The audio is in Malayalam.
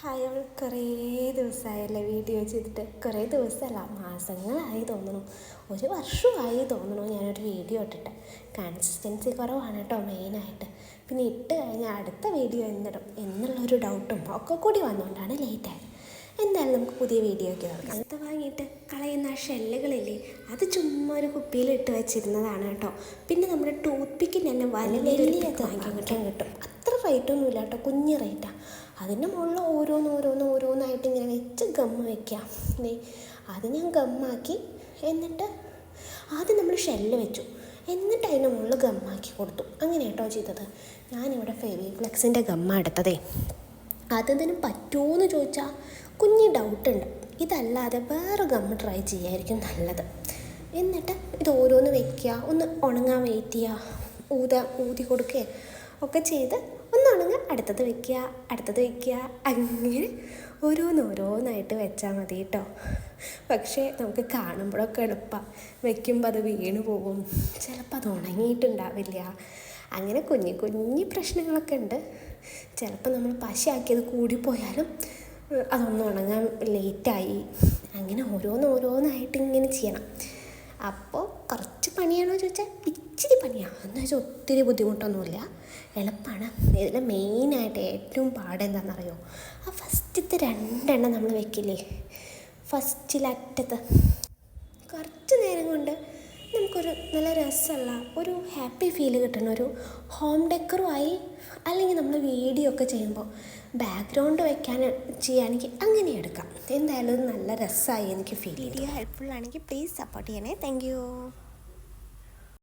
ഹായ് അവൾ കുറേ ദിവസമായല്ലേ വീഡിയോ ചെയ്തിട്ട്. കുറേ ദിവസമല്ല മാസങ്ങളായി തോന്നുന്നു. ഒരു വർഷമായി തോന്നുന്നു ഞാനൊരു വീഡിയോ ഇട്ടിട്ട്. കൺസിസ്റ്റൻസി കുറവാണ് കേട്ടോ മെയിനായിട്ട് പിന്നെ ഇട്ട് കഴിഞ്ഞാൽ അടുത്ത വീഡിയോ എന്നിടും എന്നുള്ളൊരു ഡൗട്ടും ഒക്കെ കൂടി വന്നുകൊണ്ടാണ് ലേറ്റായത് എന്തായാലും നമുക്ക് പുതിയ വീഡിയോ ഒക്കെ നോക്കാം അടുത്ത വാങ്ങിയിട്ട് കളയുന്ന ആ ഷെല്ലുകളില്ലേ അത് ചുമ്മാ ഒരു കുപ്പിയിൽ ഇട്ട് വെച്ചിരുന്നതാണ് കേട്ടോ. പിന്നെ നമ്മുടെ ടൂത്ത് പിക്കിന്റെ തന്നെ വലിയ വാങ്ങിക്കാൻ കിട്ടും. കിട്ടും. അത്ര റേറ്റൊന്നുമില്ല കേട്ടോ കുഞ്ഞ് റേറ്റാണ് അതിന്റെ മുകളിൽ ഓരോന്ന് ഓരോന്ന് ഓരോന്നായിട്ട് ഇങ്ങനെ വെച്ച് ഗം വെക്കാം അത് ഞാൻ ഗമ്മാക്കി എന്നിട്ട് ആദ്യം നമ്മൾ ഷെല്ല് വെച്ചു. എന്നിട്ട് അതിന്റെ മുകളിൽ ഗമ്മാക്കി കൊടുത്തു. അങ്ങനെ കേട്ടോ ചെയ്തത്. ഞാനിവിടെ ഫെവി ഫ്ലെക്സിന്റെ ഗമ്മ എടുത്തതേ. അതെന്തിനും പറ്റുമോ എന്ന് ചോദിച്ചാൽ കുഞ്ഞ് ഡൗട്ടുണ്ട് ഇതല്ലാതെ വേറെ ഗമ്മ ട്രൈ ചെയ്യായിരിക്കും നല്ലത്. എന്നിട്ട് ഇത് ഓരോന്ന് വെക്കുക ഒന്ന് ഉണങ്ങാൻ വെയിറ്റ് ചെയ്യുക. ഊത ഊതി കൊടുക്കുക ഒക്കെ ചെയ്ത് ഉണങ്ങുക അടുത്തത് വെക്കുക അടുത്തത് വെക്കുക. അങ്ങനെ ഓരോന്ന് ഓരോന്നായിട്ട് വെച്ചാൽ മതി കേട്ടോ പക്ഷേ നമുക്ക് കാണുമ്പോഴൊക്കെ എളുപ്പമാണ് വെക്കുമ്പോൾ അത് വീണ് പോകും. ചിലപ്പോൾ അത് ഉണങ്ങിയിട്ടുണ്ടാവില്ല. അങ്ങനെ കുഞ്ഞു കുഞ്ഞു പ്രശ്നങ്ങളൊക്കെ ഉണ്ട്. ചിലപ്പോൾ നമ്മൾ പശയാക്കിയത് കൂടിപ്പോയാലും അതൊന്നും ഉണങ്ങാൻ ലേറ്റായി. അങ്ങനെ ഓരോന്ന് ഓരോന്നായിട്ട് ഇങ്ങനെ ചെയ്യണം. അപ്പോൾ കുറച്ച് പണിയാണോ ചോദിച്ചാൽ ഇച്ചിരി പണിയാണ് എന്ന് വെച്ചാൽ ഒത്തിരി ബുദ്ധിമുട്ടൊന്നുമില്ല. എളുപ്പമാണ് ഇതിൽ മെയിനായിട്ട് ഏറ്റവും പാടെന്താണെന്നറിയോ ആ ഫസ്റ്റത്തെ രണ്ടെണ്ണം നമ്മൾ വെക്കില്ലേ? ഫസ്റ്റിലറ്റത്ത് കുറച്ച് നേരം കൊണ്ട് നമുക്കൊരു നല്ല രസമുള്ള ഒരു ഹാപ്പി ഫീൽ കിട്ടുന്ന ഒരു ഹോം ഡെക്കറുമായി അല്ലെങ്കിൽ നമ്മൾ വീഡിയോ ഒക്കെ ചെയ്യുമ്പോൾ ബാക്ക്ഗ്രൗണ്ട് വെക്കാൻ ചെയ്യാനെങ്കിൽ അങ്ങനെ എടുക്കാം. എന്തായാലും നല്ല രസമായി എനിക്ക് ഫീൽ വീഡിയോ ഹെൽപ്ഫുൾ ആണെങ്കിൽ പ്ലീസ് സപ്പോർട്ട് ചെയ്യണേ. താങ്ക്